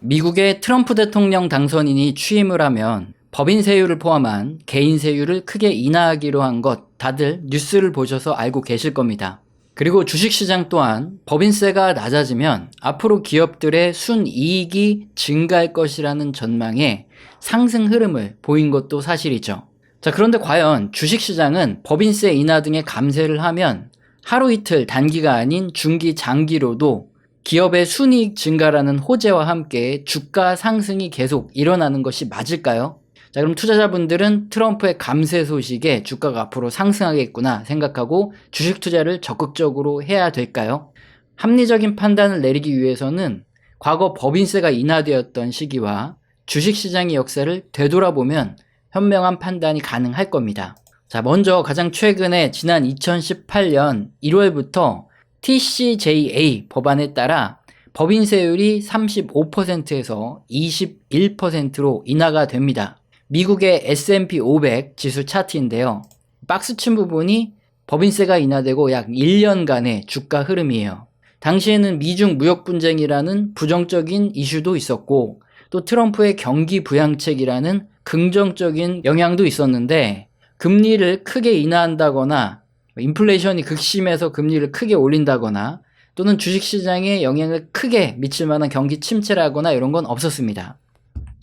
미국의 트럼프 대통령 당선인이 취임을 하면 법인 세율을 포함한 개인 세율을 크게 인하하기로 한 것 다들 뉴스를 보셔서 알고 계실 겁니다. 그리고 주식시장 또한 법인세가 낮아지면 앞으로 기업들의 순이익이 증가할 것이라는 전망에 상승 흐름을 보인 것도 사실이죠. 자, 그런데 과연 주식시장은 법인세 인하 등의 감세를 하면 하루 이틀 단기가 아닌 중기 장기로도 기업의 순이익 증가라는 호재와 함께 주가 상승이 계속 일어나는 것이 맞을까요? 자, 그럼 투자자분들은 트럼프의 감세 소식에 주가가 앞으로 상승하겠구나 생각하고 주식 투자를 적극적으로 해야 될까요? 합리적인 판단을 내리기 위해서는 과거 법인세가 인하되었던 시기와 주식 시장의 역사를 되돌아보면 현명한 판단이 가능할 겁니다. 자, 먼저 가장 최근에 지난 2018년 1월부터 TCJA 법안에 따라 법인세율이 35%에서 21%로 인하가 됩니다. 미국의 S&P 500 지수 차트인데요. 박스 친 부분이 법인세가 인하되고 약 1년간의 주가 흐름이에요. 당시에는 미중 무역 분쟁이라는 부정적인 이슈도 있었고 또 트럼프의 경기 부양책이라는 긍정적인 영향도 있었는데 금리를 크게 인하한다거나 인플레이션이 극심해서 금리를 크게 올린다거나 또는 주식시장에 영향을 크게 미칠 만한 경기 침체라거나 이런 건 없었습니다.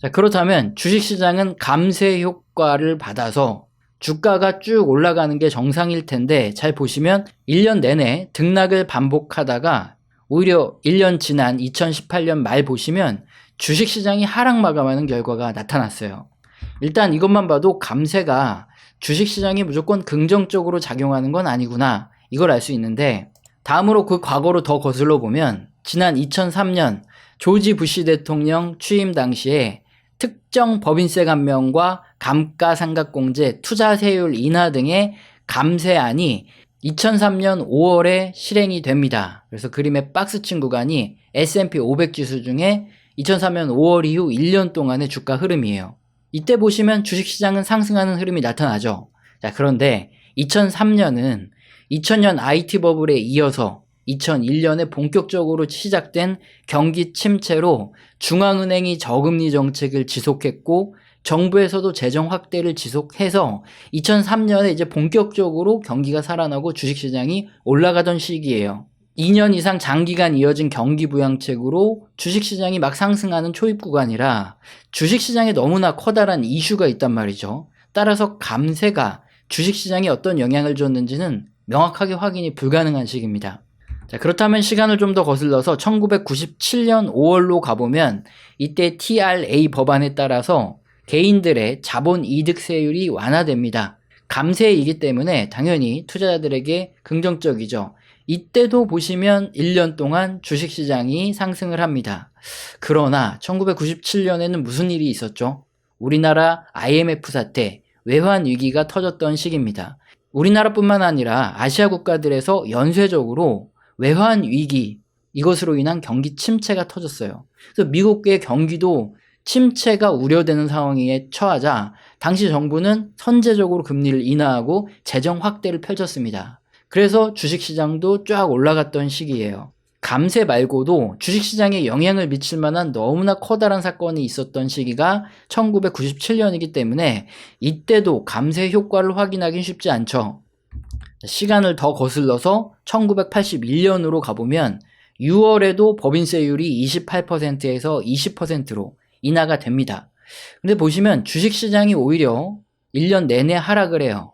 자, 그렇다면 주식시장은 감세 효과를 받아서 주가가 쭉 올라가는 게 정상일 텐데 잘 보시면 1년 내내 등락을 반복하다가 오히려 1년 지난 2018년 말 보시면 주식시장이 하락 마감하는 결과가 나타났어요. 일단 이것만 봐도 감세가 주식시장이 무조건 긍정적으로 작용하는 건 아니구나 이걸 알 수 있는데 다음으로 그 과거로 더 거슬러 보면 지난 2003년 조지 부시 대통령 취임 당시에 특정 법인세 감면과 감가상각공제, 투자세율 인하 등의 감세안이 2003년 5월에 실행이 됩니다. 그래서 그림의 박스친 구간이 S&P 500 지수 중에 2003년 5월 이후 1년 동안의 주가 흐름이에요. 이때 보시면 주식시장은 상승하는 흐름이 나타나죠. 자, 그런데 2003년은 2000년 IT 버블에 이어서 2001년에 본격적으로 시작된 경기 침체로 중앙은행이 저금리 정책을 지속했고 정부에서도 재정 확대를 지속해서 2003년에 이제 본격적으로 경기가 살아나고 주식시장이 올라가던 시기예요. 2년 이상 장기간 이어진 경기 부양책으로 주식시장이 막 상승하는 초입 구간이라 주식시장에 너무나 커다란 이슈가 있단 말이죠. 따라서 감세가 주식시장에 어떤 영향을 줬는지는 명확하게 확인이 불가능한 시기입니다. 자, 그렇다면 시간을 좀 더 거슬러서 1997년 5월로 가보면 이때 TRA 법안에 따라서 개인들의 자본 이득세율이 완화됩니다. 감세이기 때문에 당연히 투자자들에게 긍정적이죠. 이때도 보시면 1년 동안 주식시장이 상승을 합니다. 그러나 1997년에는 무슨 일이 있었죠? 우리나라 IMF 사태, 외환 위기가 터졌던 시기입니다. 우리나라뿐만 아니라 아시아 국가들에서 연쇄적으로 외환 위기 이것으로 인한 경기 침체가 터졌어요. 그래서 미국의 경기도 침체가 우려되는 상황에 처하자 당시 정부는 선제적으로 금리를 인하하고 재정 확대를 펼쳤습니다. 그래서 주식시장도 쫙 올라갔던 시기예요. 감세 말고도 주식시장에 영향을 미칠 만한 너무나 커다란 사건이 있었던 시기가 1997년이기 때문에 이때도 감세 효과를 확인하긴 쉽지 않죠. 시간을 더 거슬러서 1981년으로 가보면 6월에도 법인세율이 28%에서 20%로 인하가 됩니다. 근데 보시면 주식시장이 오히려 1년 내내 하락을 해요.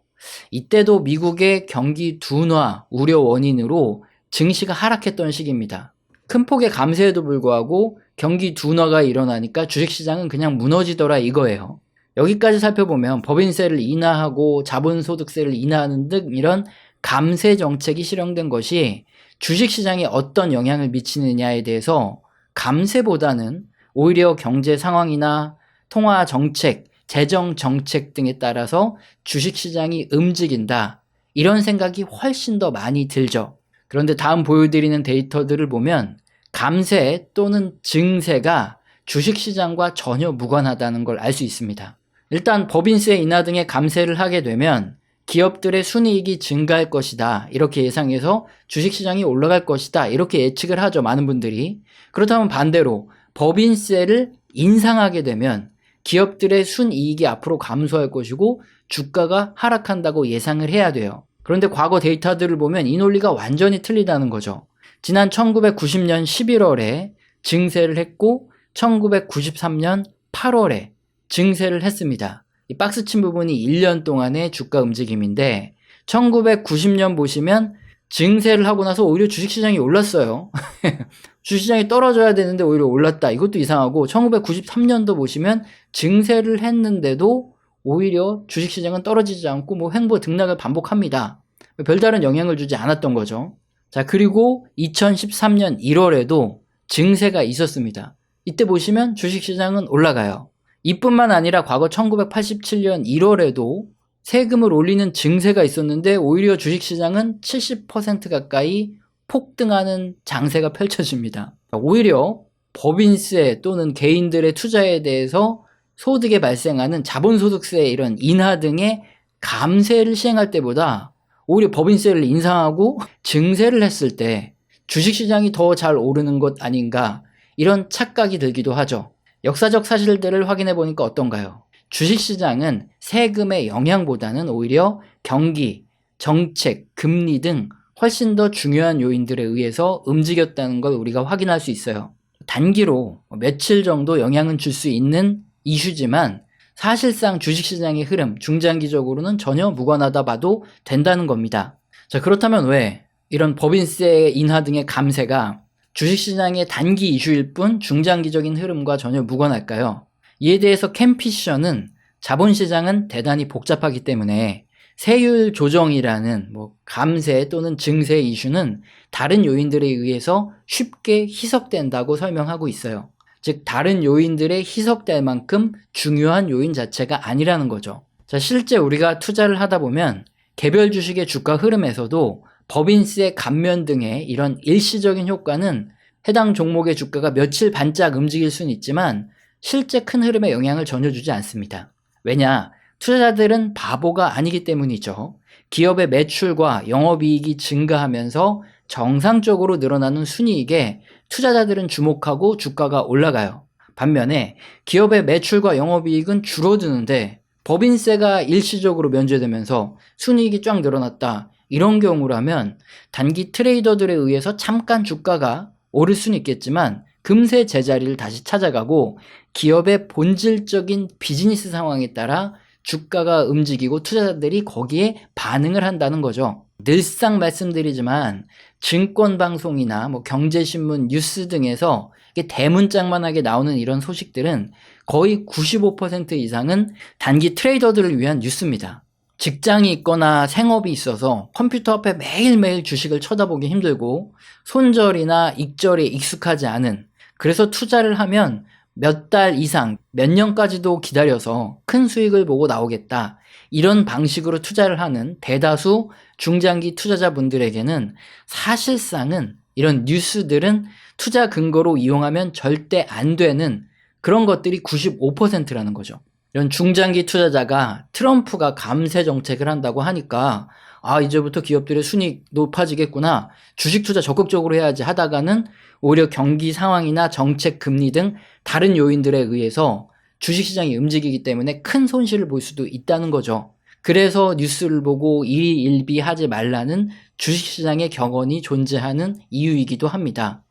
이때도 미국의 경기 둔화 우려 원인으로 증시가 하락했던 시기입니다. 큰 폭의 감세에도 불구하고 경기 둔화가 일어나니까 주식시장은 그냥 무너지더라 이거예요. 여기까지 살펴보면 법인세를 인하하고 자본소득세를 인하하는 등 이런 감세 정책이 실행된 것이 주식시장에 어떤 영향을 미치느냐에 대해서 감세보다는 오히려 경제 상황이나 통화 정책, 재정 정책 등에 따라서 주식시장이 움직인다. 이런 생각이 훨씬 더 많이 들죠. 그런데 다음 보여드리는 데이터들을 보면 감세 또는 증세가 주식시장과 전혀 무관하다는 걸 알 수 있습니다. 일단 법인세 인하 등의 감세를 하게 되면 기업들의 순이익이 증가할 것이다. 이렇게 예상해서 주식시장이 올라갈 것이다. 이렇게 예측을 하죠. 많은 분들이. 그렇다면 반대로 법인세를 인상하게 되면 기업들의 순이익이 앞으로 감소할 것이고 주가가 하락한다고 예상을 해야 돼요. 그런데 과거 데이터들을 보면 이 논리가 완전히 틀리다는 거죠. 지난 1990년 11월에 증세를 했고 1993년 8월에 증세를 했습니다. 이 박스 친 부분이 1년 동안의 주가 움직임인데 1990년 보시면 증세를 하고 나서 오히려 주식시장이 올랐어요. 주식시장이 떨어져야 되는데 오히려 올랐다. 이것도 이상하고 1993년도 보시면 증세를 했는데도 오히려 주식시장은 떨어지지 않고 뭐 횡보 등락을 반복합니다. 별다른 영향을 주지 않았던 거죠. 자, 그리고 2013년 1월에도 증세가 있었습니다. 이때 보시면 주식시장은 올라가요. 이뿐만 아니라 과거 1987년 1월에도 세금을 올리는 증세가 있었는데 오히려 주식시장은 70% 가까이 폭등하는 장세가 펼쳐집니다. 오히려 법인세 또는 개인들의 투자에 대해서 소득에 발생하는 자본소득세 이런 인하 등의 감세를 시행할 때보다 오히려 법인세를 인상하고 증세를 했을 때 주식시장이 더 잘 오르는 것 아닌가 이런 착각이 들기도 하죠. 역사적 사실들을 확인해 보니까 어떤가요? 주식시장은 세금의 영향보다는 오히려 경기, 정책, 금리 등 훨씬 더 중요한 요인들에 의해서 움직였다는 걸 우리가 확인할 수 있어요. 단기로 며칠 정도 영향은 줄 수 있는 이슈지만 사실상 주식시장의 흐름, 중장기적으로는 전혀 무관하다 봐도 된다는 겁니다. 자, 그렇다면 왜 이런 법인세 인하 등의 감세가 주식시장의 단기 이슈일 뿐 중장기적인 흐름과 전혀 무관할까요? 이에 대해서 캠피셔는 자본시장은 대단히 복잡하기 때문에 세율 조정이라는 뭐 감세 또는 증세 이슈는 다른 요인들에 의해서 쉽게 희석된다고 설명하고 있어요. 즉 다른 요인들에 희석될 만큼 중요한 요인 자체가 아니라는 거죠. 자, 실제 우리가 투자를 하다 보면 개별 주식의 주가 흐름에서도 법인세 감면 등의 이런 일시적인 효과는 해당 종목의 주가가 며칠 반짝 움직일 수는 있지만 실제 큰 흐름에 영향을 전혀 주지 않습니다. 왜냐? 투자자들은 바보가 아니기 때문이죠. 기업의 매출과 영업이익이 증가하면서 정상적으로 늘어나는 순이익에 투자자들은 주목하고 주가가 올라가요. 반면에 기업의 매출과 영업이익은 줄어드는데 법인세가 일시적으로 면제되면서 순이익이 쫙 늘어났다. 이런 경우라면 단기 트레이더들에 의해서 잠깐 주가가 오를 수는 있겠지만 금세 제자리를 다시 찾아가고 기업의 본질적인 비즈니스 상황에 따라 주가가 움직이고 투자자들이 거기에 반응을 한다는 거죠. 늘상 말씀드리지만 증권 방송이나 뭐 경제신문 뉴스 등에서 대문짝만하게 나오는 이런 소식들은 거의 95% 이상은 단기 트레이더들을 위한 뉴스입니다. 직장이 있거나 생업이 있어서 컴퓨터 앞에 매일매일 주식을 쳐다보기 힘들고 손절이나 익절에 익숙하지 않은 그래서 투자를 하면 몇 달 이상, 몇 년까지도 기다려서 큰 수익을 보고 나오겠다. 이런 방식으로 투자를 하는 대다수 중장기 투자자분들에게는 사실상은 이런 뉴스들은 투자 근거로 이용하면 절대 안 되는 그런 것들이 95%라는 거죠. 이런 중장기 투자자가 트럼프가 감세 정책을 한다고 하니까 아, 이제부터 기업들의 순익 높아지겠구나. 주식 투자 적극적으로 해야지 하다가는 오히려 경기 상황이나 정책 금리 등 다른 요인들에 의해서 주식시장이 움직이기 때문에 큰 손실을 볼 수도 있다는 거죠. 그래서 뉴스를 보고 일일비하지 말라는 주식시장의 격언이 존재하는 이유이기도 합니다.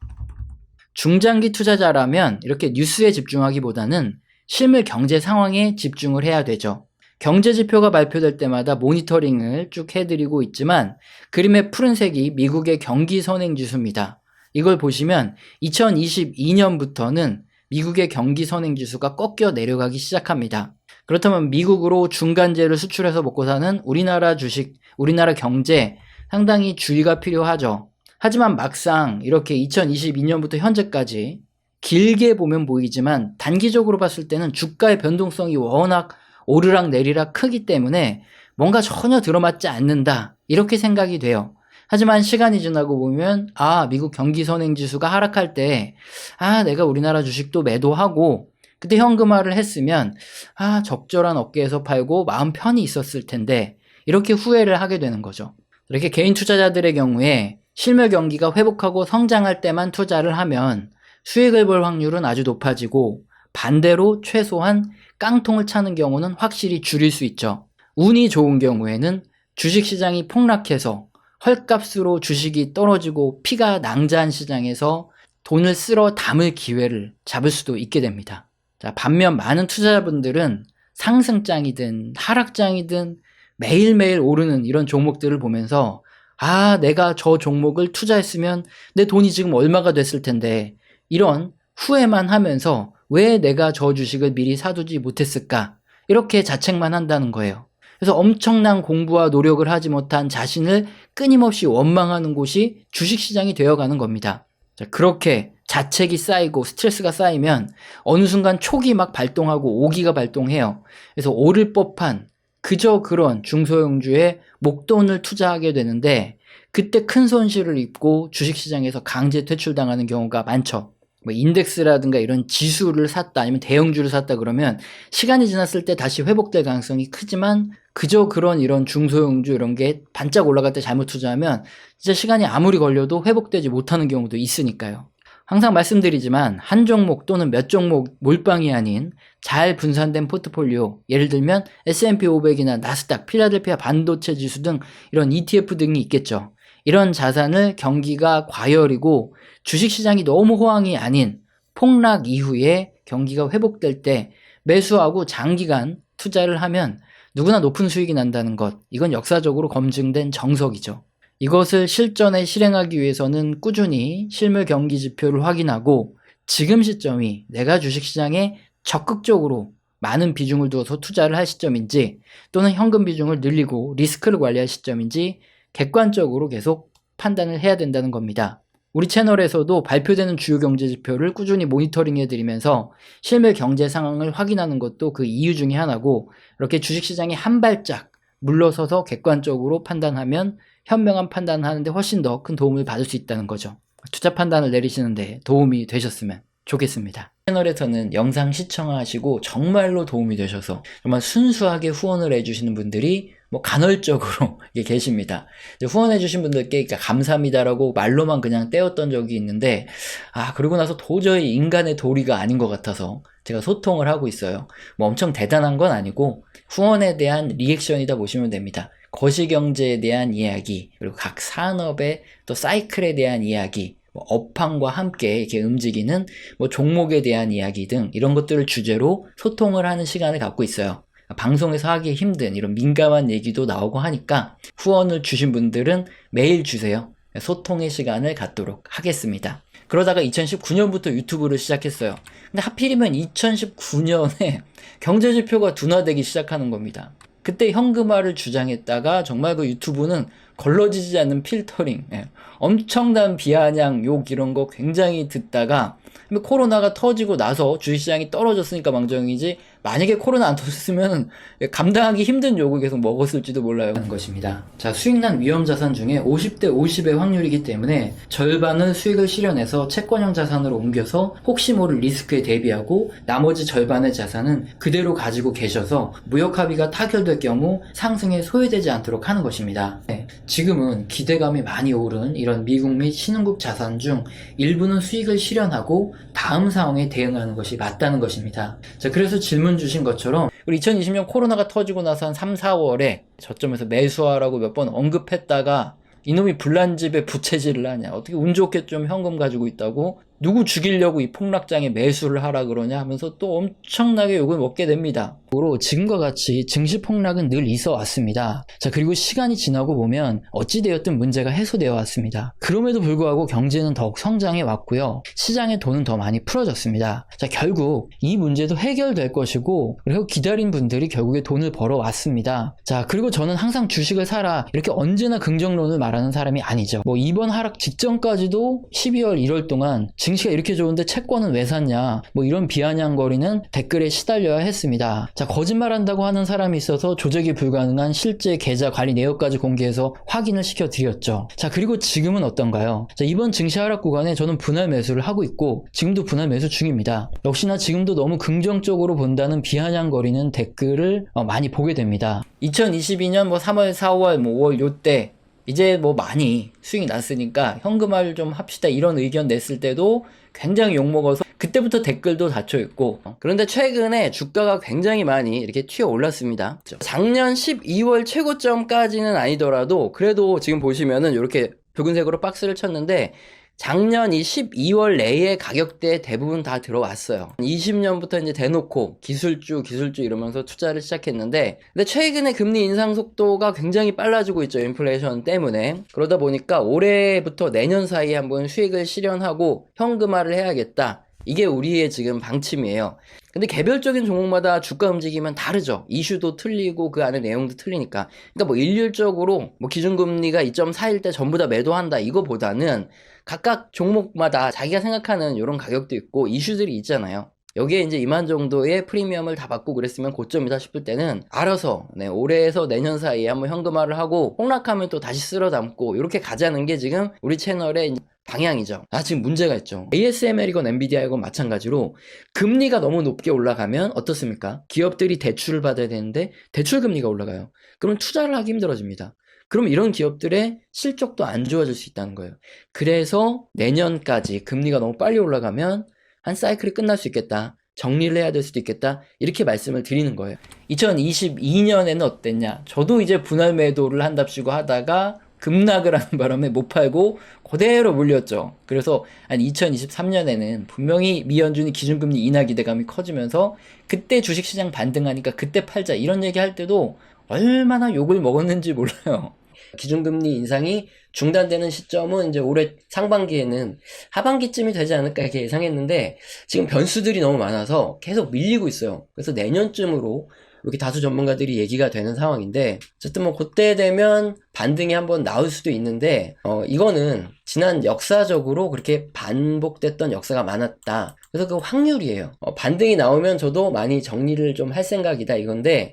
중장기 투자자라면 이렇게 뉴스에 집중하기보다는 실물 경제 상황에 집중을 해야 되죠. 경제 지표가 발표될 때마다 모니터링을 쭉 해드리고 있지만 그림의 푸른색이 미국의 경기 선행 지수입니다. 이걸 보시면 2022년부터는 미국의 경기 선행 지수가 꺾여 내려가기 시작합니다. 그렇다면 미국으로 중간재를 수출해서 먹고 사는 우리나라 주식, 우리나라 경제 상당히 주의가 필요하죠. 하지만 막상 이렇게 2022년부터 현재까지 길게 보면 보이지만 단기적으로 봤을 때는 주가의 변동성이 워낙 오르락 내리락 크기 때문에 뭔가 전혀 들어맞지 않는다. 이렇게 생각이 돼요. 하지만 시간이 지나고 보면, 아, 미국 경기 선행 지수가 하락할 때, 아, 내가 우리나라 주식도 매도하고, 그때 현금화를 했으면, 아, 적절한 어깨에서 팔고 마음 편히 있었을 텐데, 이렇게 후회를 하게 되는 거죠. 이렇게 개인 투자자들의 경우에 실물 경기가 회복하고 성장할 때만 투자를 하면 수익을 볼 확률은 아주 높아지고 반대로 최소한 깡통을 차는 경우는 확실히 줄일 수 있죠. 운이 좋은 경우에는 주식시장이 폭락해서 헐값으로 주식이 떨어지고 피가 낭자한 시장에서 돈을 쓸어 담을 기회를 잡을 수도 있게 됩니다. 자, 반면 많은 투자자분들은 상승장이든 하락장이든 매일매일 오르는 이런 종목들을 보면서 아, 내가 저 종목을 투자했으면 내 돈이 지금 얼마가 됐을 텐데 이런 후회만 하면서 왜 내가 저 주식을 미리 사두지 못했을까? 이렇게 자책만 한다는 거예요. 그래서 엄청난 공부와 노력을 하지 못한 자신을 끊임없이 원망하는 곳이 주식시장이 되어가는 겁니다. 자, 그렇게 자책이 쌓이고 스트레스가 쌓이면 어느 순간 촉이 막 발동하고 오기가 발동해요. 그래서 오를 법한 그저 그런 중소형주에 목돈을 투자하게 되는데 그때 큰 손실을 입고 주식시장에서 강제 퇴출당하는 경우가 많죠. 뭐 인덱스라든가 이런 지수를 샀다 아니면 대형주를 샀다 그러면 시간이 지났을 때 다시 회복될 가능성이 크지만 그저 그런 이런 중소형주 이런 게 반짝 올라갈 때 잘못 투자하면 진짜 시간이 아무리 걸려도 회복되지 못하는 경우도 있으니까요. 항상 말씀드리지만 한 종목 또는 몇 종목 몰빵이 아닌 잘 분산된 포트폴리오 예를 들면 S&P 500이나 나스닥, 필라델피아 반도체 지수 등 이런 ETF 등이 있겠죠. 이런 자산을 경기가 과열이고 주식시장이 너무 호황이 아닌 폭락 이후에 경기가 회복될 때 매수하고 장기간 투자를 하면 누구나 높은 수익이 난다는 것, 이건 역사적으로 검증된 정석이죠. 이것을 실전에 실행하기 위해서는 꾸준히 실물 경기 지표를 확인하고 지금 시점이 내가 주식시장에 적극적으로 많은 비중을 두어서 투자를 할 시점인지 또는 현금 비중을 늘리고 리스크를 관리할 시점인지 객관적으로 계속 판단을 해야 된다는 겁니다. 우리 채널에서도 발표되는 주요 경제 지표를 꾸준히 모니터링 해드리면서 실물 경제 상황을 확인하는 것도 그 이유 중에 하나고 이렇게 주식시장에 한 발짝 물러서서 객관적으로 판단하면 현명한 판단을 하는데 훨씬 더 큰 도움을 받을 수 있다는 거죠. 투자 판단을 내리시는데 도움이 되셨으면 좋겠습니다. 채널에서는 영상 시청하시고 정말로 도움이 되셔서 정말 순수하게 후원을 해주시는 분들이 뭐 간헐적으로 계십니다. 후원해주신 분들께 감사합니다라고 말로만 그냥 떼었던 적이 있는데, 아, 그러고 나서 도저히 인간의 도리가 아닌 것 같아서 제가 소통을 하고 있어요. 뭐 엄청 대단한 건 아니고, 후원에 대한 리액션이다 보시면 됩니다. 거시경제에 대한 이야기, 그리고 각 산업의 또 사이클에 대한 이야기, 뭐 업황과 함께 이렇게 움직이는 뭐 종목에 대한 이야기 등 이런 것들을 주제로 소통을 하는 시간을 갖고 있어요. 방송에서 하기 힘든 이런 민감한 얘기도 나오고 하니까 후원을 주신 분들은 매일 주세요. 소통의 시간을 갖도록 하겠습니다. 그러다가 2019년부터 유튜브를 시작했어요. 근데 하필이면 2019년에 경제지표가 둔화되기 시작하는 겁니다. 그때 현금화를 주장했다가 정말 그 유튜브는 걸러지지 않는 필터링, 예. 엄청난 비아냥, 욕 이런 거 굉장히 듣다가 코로나가 터지고 나서 주식시장이 떨어졌으니까 망정이지 만약에 코로나 안 터졌으면 감당하기 힘든 욕을 계속 먹었을지도 몰라요. 것입니다. 자, 수익난 위험 자산 중에 50대 50의 확률이기 때문에 절반은 수익을 실현해서 채권형 자산으로 옮겨서 혹시 모를 리스크에 대비하고 나머지 절반의 자산은 그대로 가지고 계셔서 무역 합의가 타결될 경우 상승에 소외되지 않도록 하는 것입니다. 네, 지금은 기대감이 많이 오른 이런 미국 및 신흥국 자산 중 일부는 수익을 실현하고 다음 상황에 대응하는 것이 맞다는 것입니다. 자, 그래서 질문 주신 것처럼 우리 2020년 코로나가 터지고 나서 한 3, 4월에 저점에서 매수하라고 몇 번 언급했다가 이놈이 불난 집에 부채질을 하냐 어떻게 운 좋게 좀 현금 가지고 있다고 누구 죽이려고 이 폭락장에 매수를 하라 그러냐 하면서 또 엄청나게 욕을 먹게 됩니다. 으로 지금과 같이 증시 폭락은 늘 있어 왔습니다. 자, 그리고 시간이 지나고 보면 어찌되었든 문제가 해소되어 왔습니다. 그럼에도 불구하고 경제는 더욱 성장해 왔고요. 시장의 돈은 더 많이 풀어졌습니다. 자, 결국 이 문제도 해결될 것이고, 그리고 기다린 분들이 결국에 돈을 벌어 왔습니다. 자, 그리고 저는 항상 주식을 사라, 이렇게 언제나 긍정론을 말하는 사람이 아니죠. 뭐 이번 하락 직전까지도 12월, 1월 동안 증 시가 이렇게 좋은데 채권은 왜 샀냐 뭐 이런 비아냥거리는 댓글에 시달려야 했습니다. 자 거짓말한다고 하는 사람이 있어서 조작이 불가능한 실제 계좌 관리 내역까지 공개해서 확인을 시켜드렸죠. 자 그리고 지금은 어떤가요? 자 이번 증시 하락 구간에 저는 분할 매수를 하고 있고 지금도 분할 매수 중입니다. 역시나 지금도 너무 긍정적으로 본다는 비아냥거리는 댓글을 어, 많이 보게 됩니다. 2022년 뭐 3월, 4월, 뭐 5월 요때 이제 뭐 많이 수익이 났으니까 현금화를 좀 합시다 이런 의견 냈을 때도 굉장히 욕먹어서 그때부터 댓글도 닫혀 있고. 그런데 최근에 주가가 굉장히 많이 이렇게 튀어 올랐습니다. 작년 12월 최고점까지는 아니더라도 그래도 지금 보시면은 이렇게 붉은색으로 박스를 쳤는데 작년 이 12월 내에 가격대 대부분 다 들어왔어요. 20년부터 이제 대놓고 기술주, 기술주 이러면서 투자를 시작했는데, 근데 최근에 금리 인상 속도가 굉장히 빨라지고 있죠. 인플레이션 때문에. 그러다 보니까 올해부터 내년 사이에 한번 수익을 실현하고 현금화를 해야겠다. 이게 우리의 지금 방침이에요. 근데 개별적인 종목마다 주가 움직이면 다르죠. 이슈도 틀리고 그 안에 내용도 틀리니까. 그러니까 뭐 일률적으로 뭐 기준금리가 2.4일 때 전부 다 매도한다 이거보다는 각각 종목마다 자기가 생각하는 이런 가격도 있고 이슈들이 있잖아요. 여기에 이제 이만 정도의 프리미엄을 다 받고 그랬으면 고점이다 싶을 때는 알아서 네, 올해에서 내년 사이에 한번 현금화를 하고 폭락하면 또 다시 쓸어 담고 이렇게 가자는 게 지금 우리 채널의 방향이죠. 아, 지금 문제가 있죠. ASML이건 엔비디아이건 마찬가지로 금리가 너무 높게 올라가면 어떻습니까? 기업들이 대출을 받아야 되는데 대출 금리가 올라가요. 그럼 투자를 하기 힘들어집니다. 그럼 이런 기업들의 실적도 안 좋아질 수 있다는 거예요. 그래서 내년까지 금리가 너무 빨리 올라가면 한 사이클이 끝날 수 있겠다. 정리를 해야 될 수도 있겠다. 이렇게 말씀을 드리는 거예요. 2022년에는 어땠냐? 저도 이제 분할 매도를 한답시고 하다가 급락을 하는 바람에 못 팔고 그대로 물렸죠. 그래서 한 2023년에는 분명히 미연준이 기준금리 인하 기대감이 커지면서 그때 주식시장 반등하니까 그때 팔자 이런 얘기 할 때도 얼마나 욕을 먹었는지 몰라요. 기준금리 인상이 중단되는 시점은 이제 올해 상반기에는 하반기쯤이 되지 않을까 이렇게 예상했는데 지금 변수들이 너무 많아서 계속 밀리고 있어요. 그래서 내년쯤으로 이렇게 다수 전문가들이 얘기가 되는 상황인데 어쨌든 뭐 그때 되면 반등이 한번 나올 수도 있는데 어 이거는 지난 역사적으로 그렇게 반복됐던 역사가 많았다. 그래서 그 확률이에요. 어, 반등이 나오면 저도 많이 정리를 좀 할 생각이다 이건데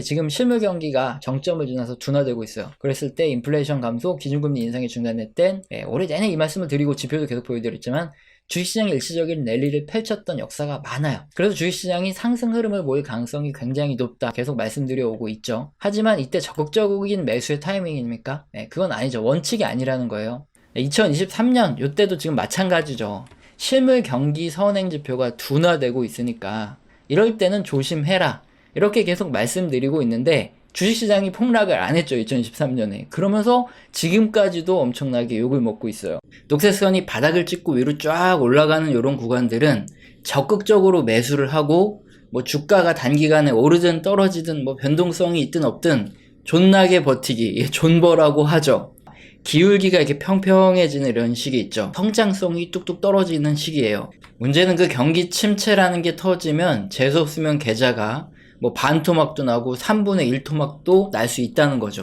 지금 실물 경기가 정점을 지나서 둔화되고 있어요. 그랬을 때 인플레이션 감소, 기준금리 인상이 중단될 땐 올해 내내 이 말씀을 드리고 지표도 계속 보여드렸지만 주식시장이 일시적인 랠리를 펼쳤던 역사가 많아요. 그래서 주식시장이 상승 흐름을 모일 가능성이 굉장히 높다. 계속 말씀드려 오고 있죠. 하지만 이때 적극적인 매수의 타이밍입니까? 네, 그건 아니죠. 원칙이 아니라는 거예요. 2023년 이때도 지금 마찬가지죠. 실물 경기 선행 지표가 둔화되고 있으니까 이럴 때는 조심해라. 이렇게 계속 말씀드리고 있는데 주식시장이 폭락을 안 했죠 2023년에. 그러면서 지금까지도 엄청나게 욕을 먹고 있어요. 녹색선이 바닥을 찍고 위로 쫙 올라가는 이런 구간들은 적극적으로 매수를 하고 뭐 주가가 단기간에 오르든 떨어지든 뭐 변동성이 있든 없든 존나게 버티기 존버라고 하죠. 기울기가 이렇게 평평해지는 이런 시기 있죠. 성장성이 뚝뚝 떨어지는 시기예요. 문제는 그 경기 침체라는 게 터지면 재수없으면 계좌가 뭐 반 토막도 나고 3분의 1 토막도 날 수 있다는 거죠.